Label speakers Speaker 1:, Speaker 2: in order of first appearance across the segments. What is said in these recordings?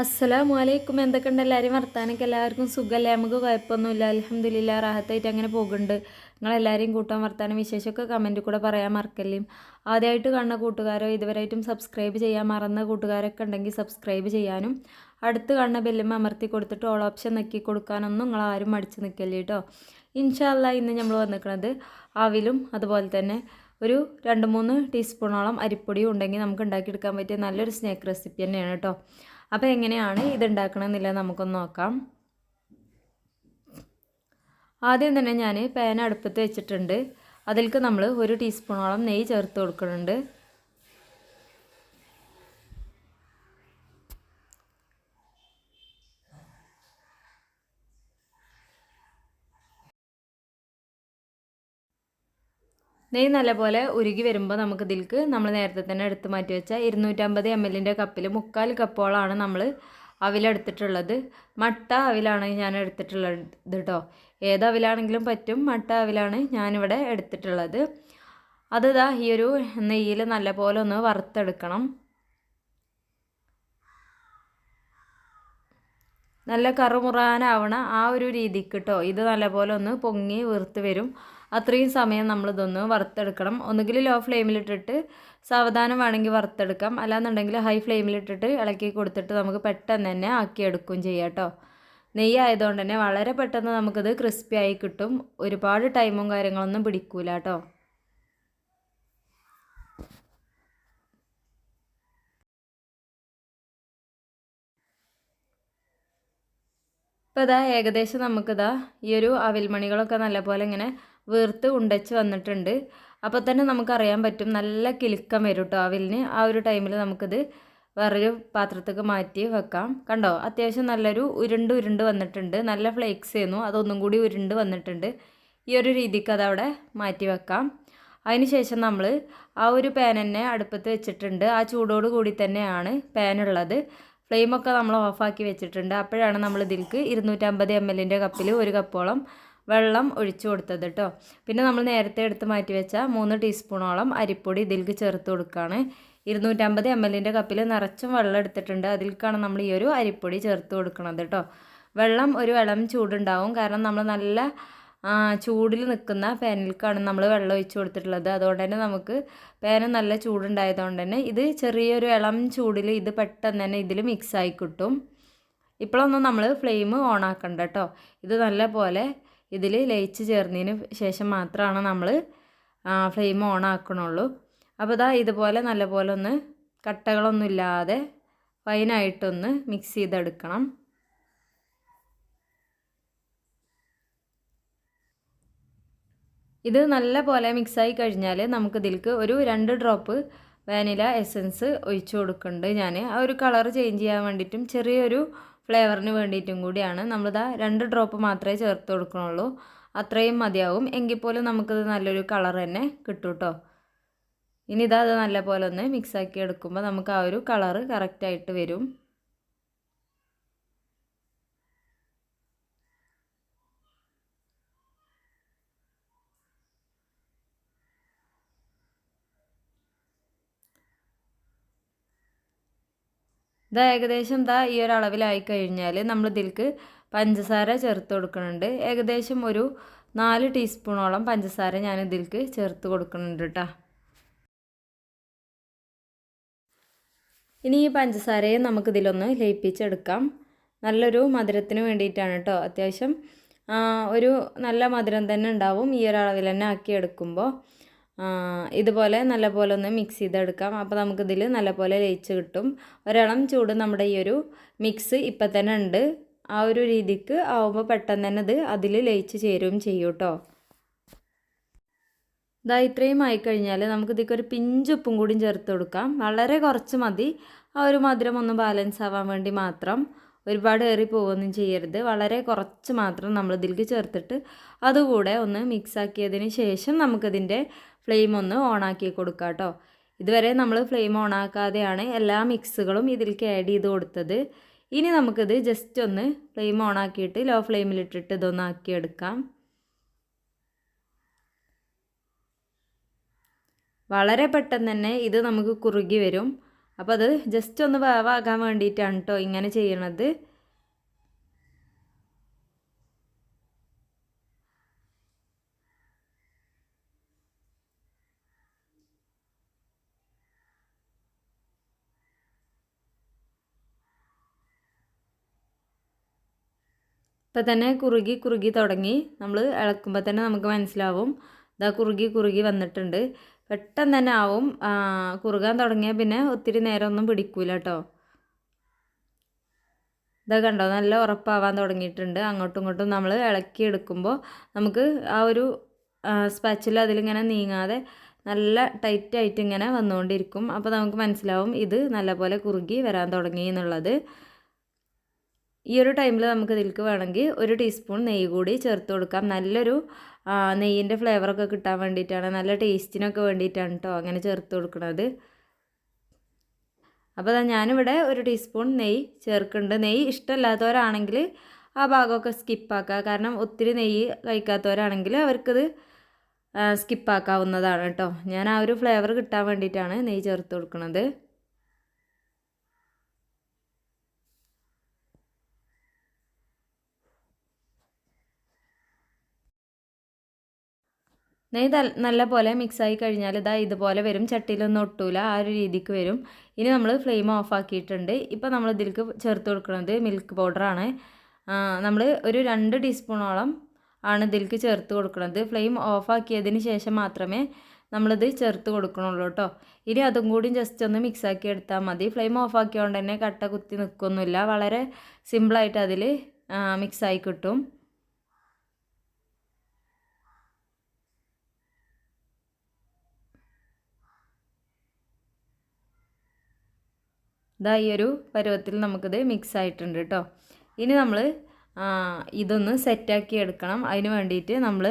Speaker 1: അസ്സലാമു അലൈക്കും എന്തൊക്കെയുണ്ട്? എല്ലാവരും വർത്താനൊക്കെ? എല്ലാവർക്കും സുഖമല്ലേ നമുക്ക് കുഴപ്പമൊന്നുമില്ല. അലഹമ്മദില്ല റാഹത്തായിട്ട് അങ്ങനെ പോകുന്നുണ്ട്. നിങ്ങളെല്ലാവരെയും കൂട്ടാൻ വർത്താനം വിശേഷമൊക്കെ കമന്റിൽ കൂടെ പറയാൻ മറക്കല്ലേ? ആദ്യമായിട്ട് കാണുന്ന കൂട്ടുകാരോ ഇതുവരെയായിട്ടും സബ്സ്ക്രൈബ് ചെയ്യാൻ മറന്ന കൂട്ടുകാരൊക്കെ ഉണ്ടെങ്കിൽ സബ്സ്ക്രൈബ് ചെയ്യാനും അടുത്ത് കാണുന്ന ബെല്ലും അമർത്തി കൊടുത്തിട്ട് ഓൾ ഓപ്ഷൻ നക്കി കൊടുക്കാനൊന്നും നിങ്ങൾ ആരും മടിച്ച് നിൽക്കല്ലേ കേട്ടോ ഇൻഷാല്ല ഇന്ന് നമ്മൾ വന്നിരിക്കുന്നത് അവിലും അതുപോലെ തന്നെ ഒരു രണ്ട് മൂന്ന് ടീസ്പൂണോളം അരിപ്പൊടിയും ഉണ്ടെങ്കിൽ നമുക്ക് ഉണ്ടാക്കിയെടുക്കാൻ പറ്റിയ നല്ലൊരു സ്നാക്ക് റെസിപ്പി തന്നെയാണ് കേട്ടോ അപ്പോൾ എങ്ങനെയാണ് ഇത് ഉണ്ടാക്കണമെന്നില്ല നമുക്കൊന്ന് നോക്കാം. ആദ്യം തന്നെ ഞാൻ പാൻ അടുപ്പത്ത് വെച്ചിട്ടുണ്ട്. അതിൽക്ക് നമ്മൾ ഒരു ടീസ്പൂണോളം നെയ്യ് ചേർത്ത് കൊടുക്കുന്നുണ്ട്. നെയ്യ് നല്ലപോലെ ഉരുകി വരുമ്പോൾ നമുക്ക് ഇതിലേക്ക് നമ്മൾ നേരത്തെ തന്നെ എടുത്ത് മാറ്റി വെച്ച ഇരുന്നൂറ്റമ്പത് എം എല്ലിന്റെ കപ്പിൽ മുക്കാൽ കപ്പോളാണ് നമ്മൾ അവിലെടുത്തിട്ടുള്ളത്. മട്ട അവിലാണ് ഞാൻ എടുത്തിട്ടുള്ളത് കേട്ടോ ഏത് അവിലാണെങ്കിലും പറ്റും. മട്ട അവിലാണ് ഞാനിവിടെ എടുത്തിട്ടുള്ളത്. അത് ഇതാ ഈ ഒരു നെയ്യിൽ നല്ലപോലെ ഒന്ന് വറുത്തെടുക്കണം. നല്ല കറുമുറാനാവണ ആ ഒരു രീതിക്ക് കേട്ടോ ഇത് നല്ലപോലെ ഒന്ന് പൊങ്ങി വീർത്ത് വരും. അത്രയും സമയം നമ്മളിതൊന്ന് വറുത്തെടുക്കണം. ഒന്നുകിൽ ലോ ഫ്ലെയിമിലിട്ടിട്ട് സാവധാനം വേണമെങ്കിൽ വറുത്തെടുക്കാം. അല്ലാന്നുണ്ടെങ്കിൽ ഹൈ ഫ്ലെയിമിലിട്ടിട്ട് ഇളക്കി കൊടുത്തിട്ട് നമുക്ക് പെട്ടെന്ന് തന്നെ ആക്കിയെടുക്കുകയും ചെയ്യാം കേട്ടോ. നെയ്യ് ആയതുകൊണ്ട് തന്നെ വളരെ പെട്ടെന്ന് നമുക്കിത് ക്രിസ്പി ആയി കിട്ടും. ഒരുപാട് ടൈമും കാര്യങ്ങളൊന്നും പിടിക്കൂല കേട്ടോ. ഇപ്പോൾ ഇതാ ഏകദേശം നമുക്കിതാ ഈ ഒരു അവിൽമണികളൊക്കെ നല്ലപോലെ ഇങ്ങനെ വീർത്ത് ഉണ്ടച്ച് വന്നിട്ടുണ്ട്. അപ്പോൾ തന്നെ നമുക്കറിയാൻ പറ്റും നല്ല കിലുക്കം വരും കേട്ടോ അവലിന് ആ ഒരു ടൈമിൽ നമുക്കിത് വേറൊരു പാത്രത്തേക്ക് മാറ്റി വെക്കാം. കണ്ടോ? അത്യാവശ്യം നല്ലൊരു ഉരുണ്ട് ഉരുണ്ട് വന്നിട്ടുണ്ട്. നല്ല ഫ്ലേക്സ് ചെയ്യുന്നു അതൊന്നും കൂടി ഉരുണ്ട് വന്നിട്ടുണ്ട്. ഈ ഒരു രീതിക്ക് അതവിടെ മാറ്റി വെക്കാം. അതിന് ശേഷം നമ്മൾ ആ ഒരു പാൻ തന്നെ അടുപ്പത്ത് വെച്ചിട്ടുണ്ട്. ആ ചൂടോട് കൂടി തന്നെയാണ് പാനുള്ളത് ഫ്ലെയിമൊക്കെ നമ്മൾ ഓഫാക്കി വെച്ചിട്ടുണ്ട്. അപ്പോഴാണ് നമ്മൾ ഇതിലേക്ക് ഇരുന്നൂറ്റമ്പത് എം എല്ലിന്റെ കപ്പിൽ ഒരു കപ്പോളം വെള്ളം ഒഴിച്ചു കൊടുത്തത് കേട്ടോ പിന്നെ നമ്മൾ നേരത്തെ എടുത്ത് മാറ്റി വെച്ച മൂന്ന് ടീസ്പൂണോളം അരിപ്പൊടി ഇതിലേക്ക് ചേർത്ത് കൊടുക്കുകയാണ് ഇരുന്നൂറ്റമ്പത് എം എല്ലിന്റെ കപ്പിൽ നിറച്ചും വെള്ളം എടുത്തിട്ടുണ്ട്. അതിലേക്കാണ് നമ്മൾ ഈ ഒരു അരിപ്പൊടി ചേർത്ത് കൊടുക്കുന്നത് കേട്ടോ വെള്ളം ഒരു വെള്ളം ചൂടുണ്ടാവും. കാരണം നമ്മൾ നല്ല ചൂടിൽ നിൽക്കുന്ന പാനിലേക്കാണ് നമ്മൾ വെള്ളം ഒഴിച്ചു കൊടുത്തിട്ടുള്ളത്. അതുകൊണ്ട് തന്നെ നമുക്ക് പാന് നല്ല ചൂടുണ്ടായതുകൊണ്ട് തന്നെ ഇത് ചെറിയൊരു ഇളം ചൂടിൽ ഇത് പെട്ടെന്ന് തന്നെ ഇതിൽ മിക്സായി കിട്ടും. ഇപ്പോഴൊന്നും നമ്മൾ ഫ്ലെയിം ഓൺ ആക്കണ്ട കേട്ടോ ഇത് നല്ല പോലെ ഇതിൽ ലയിച്ച് ചേർന്നതിന് ശേഷം മാത്രമാണ് നമ്മൾ ഫ്ലെയിം ഓൺ ആക്കണുള്ളൂ. അപ്പോൾ ഇതാ ഇതുപോലെ നല്ലപോലെ ഒന്ന് കട്ടകളൊന്നും ഇല്ലാതെ ഫൈനായിട്ടൊന്ന് മിക്സ് ചെയ്തെടുക്കണം. ഇത് നല്ല പോലെ മിക്സായി കഴിഞ്ഞാൽ നമുക്ക് ഇതിലേക്ക് ഒരു രണ്ട് ഡ്രോപ്പ് വാനില എസൻസ് ഒഴിച്ചു കൊടുക്കുന്നുണ്ട് ഞാൻ ആ ഒരു കളർ ചേഞ്ച് ചെയ്യാൻ വേണ്ടിയിട്ടും ചെറിയൊരു ഫ്ലേവറിന് വേണ്ടിയിട്ടും കൂടിയാണ്. നമ്മളിതാ രണ്ട് ഡ്രോപ്പ് മാത്രമേ ചേർത്ത് കൊടുക്കണുള്ളൂ. അത്രയും മതിയാവും. എങ്കിൽ പോലും നമുക്കിത് നല്ലൊരു കളർ തന്നെ കിട്ടും കേട്ടോ ഇനി ഇതാ അത് നല്ല പോലെ ഒന്ന് മിക്സാക്കി എടുക്കുമ്പോൾ നമുക്ക് ആ ഒരു കളറ് കറക്റ്റായിട്ട് വരും. ഇതാ ഏകദേശം ഇതാ ഈ ഒരു അളവിലായി കഴിഞ്ഞാൽ നമ്മൾ ഇതിലേക്ക് പഞ്ചസാര ചേർത്ത് കൊടുക്കുന്നുണ്ട്. ഏകദേശം ഒരു നാല് ടീസ്പൂണോളം പഞ്ചസാര ഞാൻ ഇതിലേക്ക് ചേർത്ത് കൊടുക്കുന്നുണ്ട് കേട്ടോ ഇനി ഈ പഞ്ചസാരയെ നമുക്കിതിലൊന്ന് ലയിപ്പിച്ചെടുക്കാം. നല്ലൊരു മധുരത്തിന് വേണ്ടിയിട്ടാണ് കേട്ടോ അത്യാവശ്യം ഒരു നല്ല മധുരം തന്നെ ഉണ്ടാവും. ഈ ഒരളവിൽ തന്നെ ആക്കി എടുക്കുമ്പോൾ ഇതുപോലെ നല്ലപോലെ ഒന്ന് മിക്സ് ചെയ്തെടുക്കാം. അപ്പോൾ നമുക്കിതിൽ നല്ലപോലെ ലയിച്ച് കിട്ടും. ഒരളം ചൂട് നമ്മുടെ ഈ ഒരു മിക്സ് ഇപ്പം തന്നെ ഉണ്ട്. ആ ഒരു രീതിക്ക് ആവുമ്പോൾ പെട്ടെന്ന് തന്നെ ഇത് അതിൽ ലയിച്ച് ചേരുകയും ചെയ്യും കേട്ടോ. ഇതാ ഇത്രയും ആയിക്കഴിഞ്ഞാൽ നമുക്കിതിക്ക് ഒരു പിഞ്ചുപ്പും കൂടിയും ചേർത്ത് കൊടുക്കാം. വളരെ കുറച്ച് മതി. ആ ഒരു മധുരം ഒന്ന് ബാലൻസ് ആവാൻ വേണ്ടി മാത്രം. ഒരുപാട് ഏറി പോവുകയൊന്നും ചെയ്യരുത്. വളരെ കുറച്ച് മാത്രം നമ്മൾ ഇതിലേക്ക് ചേർത്തിട്ട് അതുകൂടെ ഒന്ന് മിക്സാക്കിയതിന് ശേഷം നമുക്കിതിന്റെ ഫ്ലെയിം ഒന്ന് ഓണാക്കി കൊടുക്കുക കേട്ടോ. ഇതുവരെ നമ്മൾ ഫ്ലെയിം ഓണാക്കാതെയാണ് എല്ലാ മിക്സുകളും ഇതിലേക്ക് ആഡ് ചെയ്ത് കൊടുത്തത്. ഇനി നമുക്കിത് ജസ്റ്റ് ഒന്ന് ഫ്ലെയിം ഓണാക്കിയിട്ട് ലോ ഫ്ലെയിമിലിട്ടിട്ട് ഇതൊന്ന് ആക്കിയെടുക്കാം. വളരെ പെട്ടെന്ന് തന്നെ ഇത് നമുക്ക് കുറുകി വരും. അപ്പോൾ അത് ജസ്റ്റ് ഒന്ന് വേവാകാൻ വേണ്ടിയിട്ടാണ് കേട്ടോ ഇങ്ങനെ ചെയ്യണത്. ഇപ്പം തന്നെ കുറുകി കുറുകി തുടങ്ങി. നമ്മൾ ഇളക്കുമ്പോൾ തന്നെ നമുക്ക് മനസ്സിലാവും. ഇതാ കുറുകി കുറുകി വന്നിട്ടുണ്ട്. പെട്ടെന്ന് തന്നെ ആവും കുറുകാൻ തുടങ്ങിയാൽ പിന്നെ ഒത്തിരി നേരമൊന്നും പിടിക്കൂല കേട്ടോ ഇതാ കണ്ടോ നല്ല ഉറപ്പാവാൻ തുടങ്ങിയിട്ടുണ്ട്. അങ്ങോട്ടും ഇങ്ങോട്ടും നമ്മൾ ഇളക്കി എടുക്കുമ്പോൾ നമുക്ക് ആ ഒരു സ്പാച്ചിൽ അതിലിങ്ങനെ നീങ്ങാതെ നല്ല ടൈറ്റായിട്ട് ഇങ്ങനെ വന്നുകൊണ്ടിരിക്കും. അപ്പോൾ നമുക്ക് മനസ്സിലാവും ഇത് നല്ലപോലെ കുറുകി വരാൻ തുടങ്ങി എന്നുള്ളത്. ഈ ഒരു ടൈമിൽ നമുക്ക് ഇതിലേക്ക് വേണമെങ്കിൽ ഒരു ടീസ്പൂൺ നെയ്യ് കൂടി ചേർത്ത് കൊടുക്കാം. നല്ലൊരു നെയ്യിന്റെ ഫ്ലേവറൊക്കെ കിട്ടാൻ വേണ്ടിയിട്ടാണ്. നല്ല ടേസ്റ്റിനൊക്കെ വേണ്ടിയിട്ടാണ് കേട്ടോ അങ്ങനെ ചേർത്ത് കൊടുക്കുന്നത് അപ്പോൾ അതാ ഞാനിവിടെ ഒരു ടീസ്പൂൺ നെയ്യ് ചേർക്കുന്നുണ്ട്. നെയ്യ് ഇഷ്ടമല്ലാത്തവരാണെങ്കിൽ ആ ഭാഗമൊക്കെ സ്കിപ്പാക്കുക. കാരണം ഒത്തിരി നെയ്യ് കഴിക്കാത്തവരാണെങ്കിൽ അവർക്കത് സ്കിപ്പാക്കാവുന്നതാണ് കേട്ടോ ഞാൻ ആ ഒരു ഫ്ലേവർ കിട്ടാൻ വേണ്ടിയിട്ടാണ് നെയ്യ് ചേർത്ത് കൊടുക്കുന്നത് നെയ്യ് നല്ല പോലെ മിക്സായി കഴിഞ്ഞാൽ ഇതാ ഇതുപോലെ വരും. ചട്ടിയിലൊന്നും ഒട്ടൂല. ആ ഒരു രീതിക്ക് വരും. ഇനി നമ്മൾ ഫ്ലെയിം ഓഫ് ആക്കിയിട്ടുണ്ട്. ഇപ്പോൾ നമ്മൾ ഇതിലേക്ക് ചേർത്ത് കൊടുക്കുന്നത് മിൽക്ക് പൗഡറാണ് നമ്മൾ ഒരു രണ്ട് ടീസ്പൂണോളം ആണ് ഇതിലേക്ക് ചേർത്ത് കൊടുക്കുന്നത്. ഫ്ലെയിം ഓഫാക്കിയതിന് ശേഷം മാത്രമേ നമ്മളിത് ചേർത്ത് കൊടുക്കണുള്ളൂ കേട്ടോ ഇനി അതും കൂടി ജസ്റ്റ് ഒന്ന് മിക്സാക്കി എടുത്താൽ മതി. ഫ്ലെയിം ഓഫ് ആക്കിയതുകൊണ്ട് തന്നെ കട്ട കുത്തി നിൽക്കൊന്നുമില്ല വളരെ സിമ്പിളായിട്ട് അതിൽ മിക്സായി കിട്ടും. ഇതാ ഈ ഒരു പരുവത്തിൽ നമുക്കിത് മിക്സ് ആയിട്ടുണ്ട് കേട്ടോ ഇനി നമ്മൾ ഇതൊന്ന് സെറ്റാക്കി എടുക്കണം. അതിന് വേണ്ടിയിട്ട് നമ്മൾ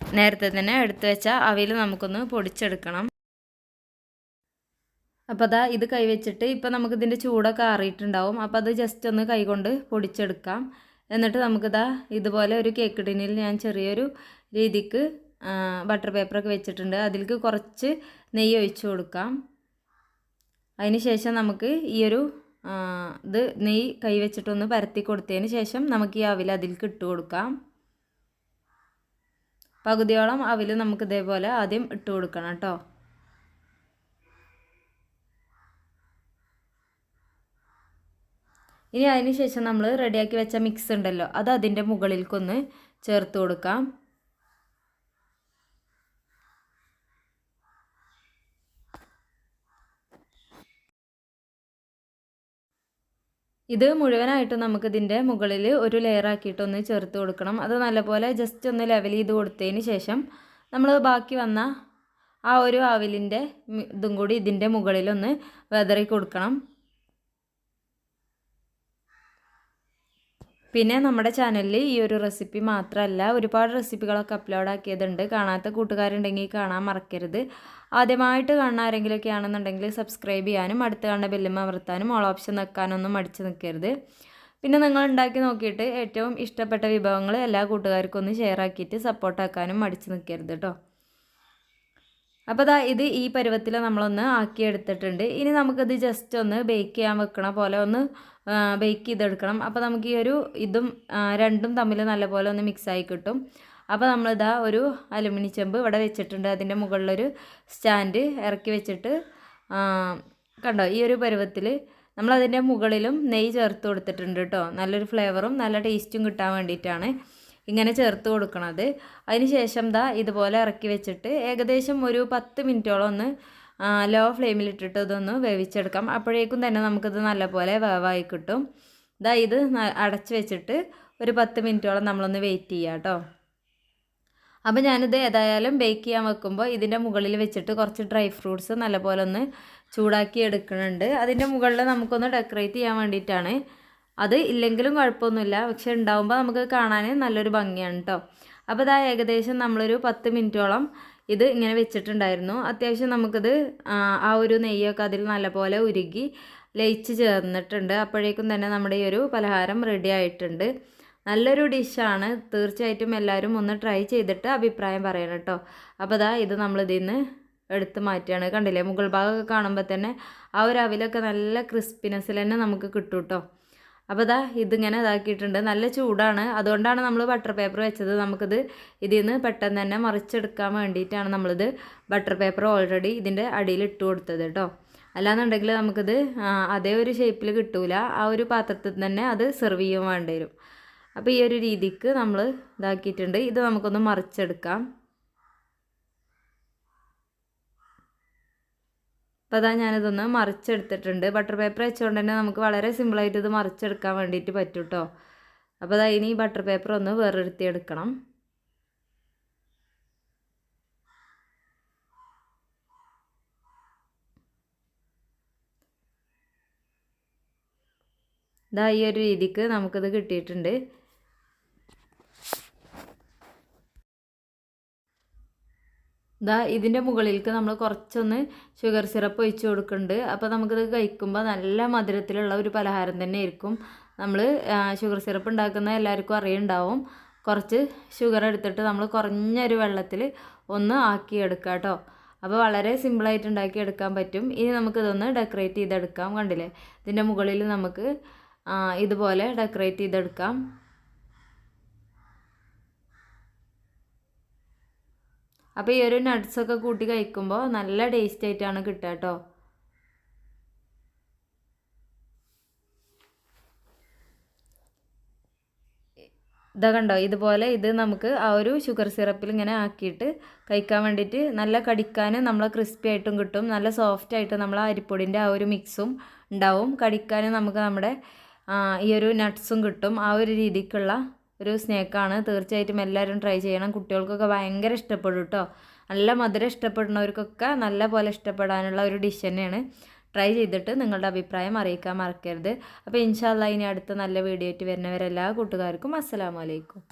Speaker 1: നേരത്തെ തന്നെ എടുത്തു വെച്ച അവയിൽ നമുക്കൊന്ന് പൊടിച്ചെടുക്കണം. അപ്പോൾ അതാ ഇത് കൈവച്ചിട്ട് ഇപ്പോൾ നമുക്കിതിന്റെ ചൂടൊക്കെ ആറിയിട്ടുണ്ടാവും. അപ്പോൾ അത് ജസ്റ്റ് ഒന്ന് കൈകൊണ്ട് പൊടിച്ചെടുക്കാം. എന്നിട്ട് നമുക്കിതാ ഇതുപോലെ ഒരു കേക്ക് ടിന്നിൽ ഞാൻ ചെറിയൊരു രീതിക്ക് ബട്ടർ പേപ്പറൊക്കെ വെച്ചിട്ടുണ്ട്. അതിലേക്ക് കുറച്ച് നെയ്യ് ഒഴിച്ചു കൊടുക്കാം. അതിന് ശേഷം നമുക്ക് ഈ ഒരു ഇത് നെയ്യ് കൈവച്ചിട്ടൊന്ന് പരത്തി കൊടുത്തതിന് ശേഷം നമുക്ക് ഈ അവിൽ അതിലേക്ക് ഇട്ട് കൊടുക്കാം. പകുതിയോളം അവിൽ നമുക്ക് ഇതേപോലെ ആദ്യം ഇട്ട് കൊടുക്കണം കേട്ടോ. ഇനി അതിന് ശേഷം നമ്മൾ റെഡിയാക്കി വെച്ച മിക്സ് ഉണ്ടല്ലോ അത് അതിന്റെ മുകളിലേക്കൊന്ന് ചേർത്ത് കൊടുക്കാം. ഇത് മുഴുവനായിട്ടും നമുക്കിതിന്റെ മുകളിൽ ഒരു ലെയർ ആക്കിയിട്ടൊന്ന് ചേർത്ത് കൊടുക്കണം. അത് നല്ലപോലെ ജസ്റ്റ് ഒന്ന് ലെവൽ ചെയ്ത് കൊടുത്തതിന് ശേഷം നമ്മൾ ബാക്കി വന്ന ആ ഒരു ആവിലിന്റെ ഇതും കൂടി ഇതിന്റെ മുകളിലൊന്ന് വെതറി കൊടുക്കണം. പിന്നെ നമ്മുടെ ചാനലിൽ ഈ ഒരു റെസിപ്പി മാത്രമല്ല ഒരുപാട് റെസിപ്പികളൊക്കെ അപ്ലോഡ് ആക്കിയതുണ്ട്. കാണാത്ത കൂട്ടുകാരുണ്ടെങ്കിൽ കാണാൻ മറക്കരുത്. ആദ്യമായിട്ട് കാണുന്ന ആരെങ്കിലുമൊക്കെ ആണെന്നുണ്ടെങ്കിൽ സബ്സ്ക്രൈബ് ചെയ്യാനും അടുത്ത കാണുന്ന ബെല്ലും അമർത്താനും ഓൾ ഓപ്ഷൻ നിൽക്കാനൊന്നും മടിച്ച് നിൽക്കരുത് പിന്നെ നിങ്ങൾ ഉണ്ടാക്കി നോക്കിയിട്ട് ഏറ്റവും ഇഷ്ടപ്പെട്ട വിഭവങ്ങൾ എല്ലാ കൂട്ടുകാർക്കും ഒന്ന് ഷെയർ ആക്കിയിട്ട് സപ്പോർട്ടാക്കാനും മടിച്ച് നിൽക്കരുത് കേട്ടോ അപ്പോൾ ദാ ഇത് ഈ പരുവത്തിൽ നമ്മളൊന്ന് ആക്കിയെടുത്തിട്ടുണ്ട്. ഇനി നമുക്കിത് ജസ്റ്റ് ഒന്ന് ബേക്ക് ചെയ്യാൻ വെക്കണ പോലെ ഒന്ന് ബേക്ക് ചെയ്തെടുക്കണം. അപ്പോൾ നമുക്ക് ഈ ഒരു ഇതും രണ്ടും തമ്മിൽ നല്ലപോലെ ഒന്ന് മിക്സായി കിട്ടും. അപ്പോൾ നമ്മളിതാ ഒരു അലുമിനി ചെമ്പ് ഇവിടെ വെച്ചിട്ടുണ്ട്. അതിന്റെ മുകളിലൊരു സ്റ്റാൻഡ് ഇറക്കി വെച്ചിട്ട് കണ്ടോ? ഈ ഒരു പരുവത്തിൽ നമ്മളതിന്റെ മുകളിലും നെയ്യ് ചേർത്ത് കൊടുത്തിട്ടുണ്ട് കേട്ടോ നല്ലൊരു ഫ്ലേവറും നല്ല ടേസ്റ്റും കിട്ടാൻ വേണ്ടിയിട്ടാണ് ഇങ്ങനെ ചേർത്ത് കൊടുക്കണത്. അതിന് ശേഷം ദാ ഇതുപോലെ ഇറക്കി വെച്ചിട്ട് ഏകദേശം ഒരു പത്ത് മിനിറ്റോളം ഒന്ന് ലോ ഫ്ലെയിമിലിട്ടിട്ട് ഇതൊന്ന് വേവിച്ചെടുക്കാം. അപ്പോഴേക്കും തന്നെ നമുക്കിത് നല്ലപോലെ വേവായി കിട്ടും. ഇതാ ഇത് അടച്ച് വെച്ചിട്ട് ഒരു പത്ത് മിനിറ്റോളം നമ്മളൊന്ന് വെയിറ്റ് ചെയ്യാം കേട്ടോ. അപ്പോൾ ഞാനിത് ഏതായാലും ബേക്ക് ചെയ്യാൻ വെക്കുമ്പോൾ ഇതിന്റെ മുകളിൽ വെച്ചിട്ട് കുറച്ച് ഡ്രൈ ഫ്രൂട്ട്സ് നല്ലപോലെ ഒന്ന് ചൂടാക്കി എടുക്കുന്നുണ്ട്. അതിന്റെ മുകളിൽ നമുക്കൊന്ന് ഡെക്കറേറ്റ് ചെയ്യാൻ വേണ്ടിയിട്ടാണ്. അത് ഇല്ലെങ്കിലും കുഴപ്പമൊന്നുമില്ല. പക്ഷെ ഉണ്ടാവുമ്പോൾ നമുക്ക് കാണാൻ നല്ലൊരു ഭംഗിയാണ് കേട്ടോ. അപ്പോൾ ഇതാ ഏകദേശം നമ്മളൊരു പത്ത് മിനിറ്റോളം ഇത് ഇങ്ങനെ വെച്ചിട്ടുണ്ടായിരുന്നു. അത്യാവശ്യം നമുക്കിത് ആ ഒരു നെയ്യൊക്കെ അതിൽ നല്ലപോലെ ഉരുകി ലയിച്ച് ചേർന്നിട്ടുണ്ട്. അപ്പോഴേക്കും തന്നെ നമ്മുടെ ഈ ഒരു പലഹാരം റെഡി ആയിട്ടുണ്ട്. നല്ലൊരു ഡിഷാണ്. തീർച്ചയായിട്ടും എല്ലാവരും ഒന്ന് ട്രൈ ചെയ്തിട്ട് അഭിപ്രായം പറയണം കേട്ടോ. അപ്പോൾ ഇതാ ഇത് നമ്മളിതിൽ നിന്ന് എടുത്ത് മാറ്റുകയാണ്. കണ്ടില്ലേ? മുകൾ ഭാഗമൊക്കെ കാണുമ്പോൾ തന്നെ ആ ഒരു അവിലൊക്കെ നല്ല ക്രിസ്പിനെസ്സിൽ തന്നെ നമുക്ക് കിട്ടും കേട്ടോ. അപ്പോൾ ഇതാ ഇതിങ്ങനെ ഇതാക്കിയിട്ടുണ്ട്. നല്ല ചൂടാണ്. അതുകൊണ്ടാണ് നമ്മൾ ബട്ടർ പേപ്പർ വെച്ചത്. നമുക്കിത് ഇതിൽ നിന്ന് പെട്ടെന്ന് തന്നെ മറിച്ചെടുക്കാൻ വേണ്ടിയിട്ടാണ് നമ്മളിത് ബട്ടർ പേപ്പർ ഓൾറെഡി ഇതിന്റെ അടിയിൽ ഇട്ട് കൊടുത്തത് കേട്ടോ. അല്ലാന്നുണ്ടെങ്കിൽ നമുക്കിത് അതേ ഒരു ഷേപ്പിൽ കിട്ടൂല. ആ ഒരു പാത്രത്തിൽ തന്നെ അത് സെർവ് ചെയ്യാൻ വേണ്ടി വരും. അപ്പോൾ ഈ ഒരു രീതിക്ക് നമ്മൾ ഇതാക്കിയിട്ടുണ്ട്. ഇത് നമുക്കൊന്ന് മറിച്ചെടുക്കാം. അപ്പോൾ അതാ ഞാനിതൊന്ന് മറിച്ചെടുത്തിട്ടുണ്ട്. ബട്ടർ പേപ്പർ വെച്ചുകൊണ്ട് തന്നെ നമുക്ക് വളരെ സിമ്പിളായിട്ട് ഇത് മറിച്ചെടുക്കാൻ വേണ്ടിയിട്ട് പറ്റും കേട്ടോ അപ്പോൾ അതാ ഇനി ബട്ടർ പേപ്പർ ഒന്ന് വേറെടുത്തി എടുക്കണം ഇതാ ഈ ഒരു രീതിക്ക് നമുക്കിത് കിട്ടിയിട്ടുണ്ട്. ഇതാ ഇതിന്റെ മുകളിലേക്ക് നമ്മൾ കുറച്ചൊന്ന് ഷുഗർ സിറപ്പ് ഒഴിച്ച് കൊടുക്കുന്നുണ്ട് അപ്പോൾ നമുക്കിത് കഴിക്കുമ്പോൾ നല്ല മധുരത്തിലുള്ള ഒരു പലഹാരം തന്നെ ആയിരിക്കും. നമ്മൾ ഷുഗർ സിറപ്പ് ഉണ്ടാക്കുന്ന എല്ലാവർക്കും അറിയുണ്ടാവും. കുറച്ച് ഷുഗർ എടുത്തിട്ട് നമ്മൾ കുറഞ്ഞൊരു വെള്ളത്തിൽ ഒന്ന് ആക്കിയെടുക്കുക കേട്ടോ അപ്പോൾ വളരെ സിമ്പിളായിട്ട് ഉണ്ടാക്കി എടുക്കാൻ പറ്റും. ഇനി നമുക്കിതൊന്ന് ഡെക്കറേറ്റ് ചെയ്തെടുക്കാം കണ്ടില്ലേ? ഇതിന്റെ മുകളിൽ നമുക്ക് ഇതുപോലെ ഡെക്കറേറ്റ് ചെയ്തെടുക്കാം. അപ്പോൾ ഈ ഒരു നട്ട്സൊക്കെ കൂട്ടി കഴിക്കുമ്പോൾ നല്ല ടേസ്റ്റ് ആയിട്ടാണ് കിട്ടുക കേട്ടോ. ഇതാ കണ്ടോ ഇതുപോലെ ഇത് നമുക്ക് ആ ഒരു ഷുഗർ സിറപ്പിൽ ഇങ്ങനെ ആക്കിയിട്ട് കഴിക്കാൻ വേണ്ടിയിട്ട് നല്ല കടിക്കാൻ നമ്മൾ ക്രിസ്പി ആയിട്ടും കിട്ടും. നല്ല സോഫ്റ്റ് ആയിട്ട് നമ്മൾ അരിപ്പൊടിന്റെ ആ ഒരു മിക്സും ഉണ്ടാവും. കടിക്കാൻ നമുക്ക് നമ്മുടെ ഈ ഒരു നട്ട്സും കിട്ടും ആ ഒരു രീതിക്കുള്ള ഒരു സ്നേക്കാണ്. തീർച്ചയായിട്ടും എല്ലാവരും ട്രൈ ചെയ്യണം. കുട്ടികൾക്കൊക്കെ ഭയങ്കര ഇഷ്ടപ്പെടും കേട്ടോ നല്ല മധുരം ഇഷ്ടപ്പെടുന്നവർക്കൊക്കെ നല്ല പോലെ ഇഷ്ടപ്പെടാനുള്ള ഒരു ഡിഷ് തന്നെയാണ്. ട്രൈ ചെയ്തിട്ട് നിങ്ങളുടെ അഭിപ്രായം അറിയിക്കാൻ മറക്കരുത്. അപ്പോൾ ഇൻഷാല്ല ഇനി അടുത്ത നല്ല വീഡിയോ ആയിട്ട് വരുന്നവരെല്ലാ കൂട്ടുകാർക്കും അസ്സലാമലൈക്കും